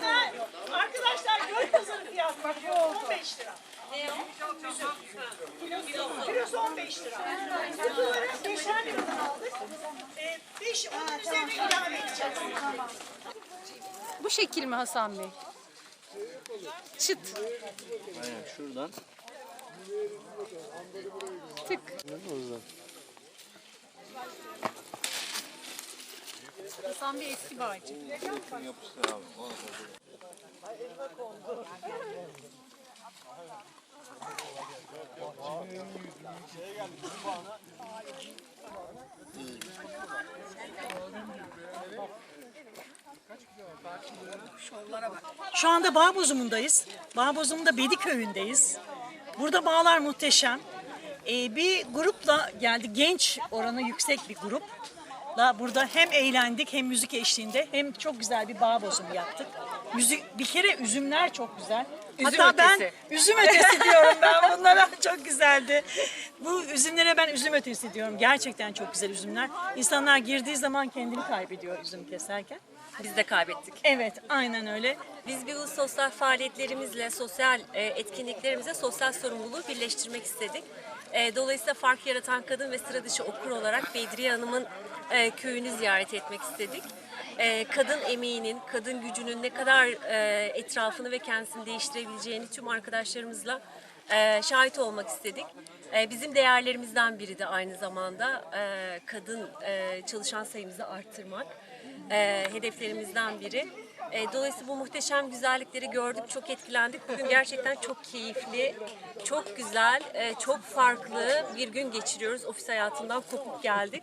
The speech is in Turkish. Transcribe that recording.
Ha, Arkadaşlar pazarı fiyatı bak bu 15 lira. Kilosu, kilosu 15 lira. Kutuları 5'er liradan aldık. 5 onun üzerine ilave edeceğiz. Bu şekil mi Hasan Bey? Çıt. Aynen şuradan. Tık. Hasan Bey eski bağcı. Yapıştır abi. Şu anda bağ bozumundayız. Bağ bozumunda Bedi köyündeyiz. Burada bağlar muhteşem. Ee, bir grupla geldi. Genç oranı yüksek bir grupla burada hem eğlendik hem müzik eşliğinde hem çok güzel bir bağ bozumu yaptık. Müzik bir kere üzümler çok güzel. Üzüm Hatta ben ötesi. üzüm ötesi diyorum ben bunlara. Çok güzeldi. Bu üzümlere ben üzüm ötesi diyorum. Gerçekten çok güzel üzümler. İnsanlar girdiği zaman kendini kaybediyor üzüm keserken. Biz de kaybettik. Evet, aynen öyle. Biz bir bu sosyal faaliyetlerimizle, sosyal e, etkinliklerimizle sosyal sorumluluğu birleştirmek istedik. E, Dolayısıyla fark yaratan kadın ve sıra dışı okur olarak Bedriye Hanım'ın e, köyünü ziyaret etmek istedik. Kadın emeğinin, kadın gücünün ne kadar etrafını ve kendisini değiştirebileceğini tüm arkadaşlarımızla e, şahit olmak istedik. E, Bizim değerlerimizden biri de aynı zamanda e, kadın e, çalışan sayımızı arttırmak e, hedeflerimizden biri. E, dolayısıyla bu muhteşem güzellikleri gördük, çok etkilendik. Bugün gerçekten çok keyifli, çok güzel, e, çok farklı bir gün geçiriyoruz. Ofis hayatından kopup geldik.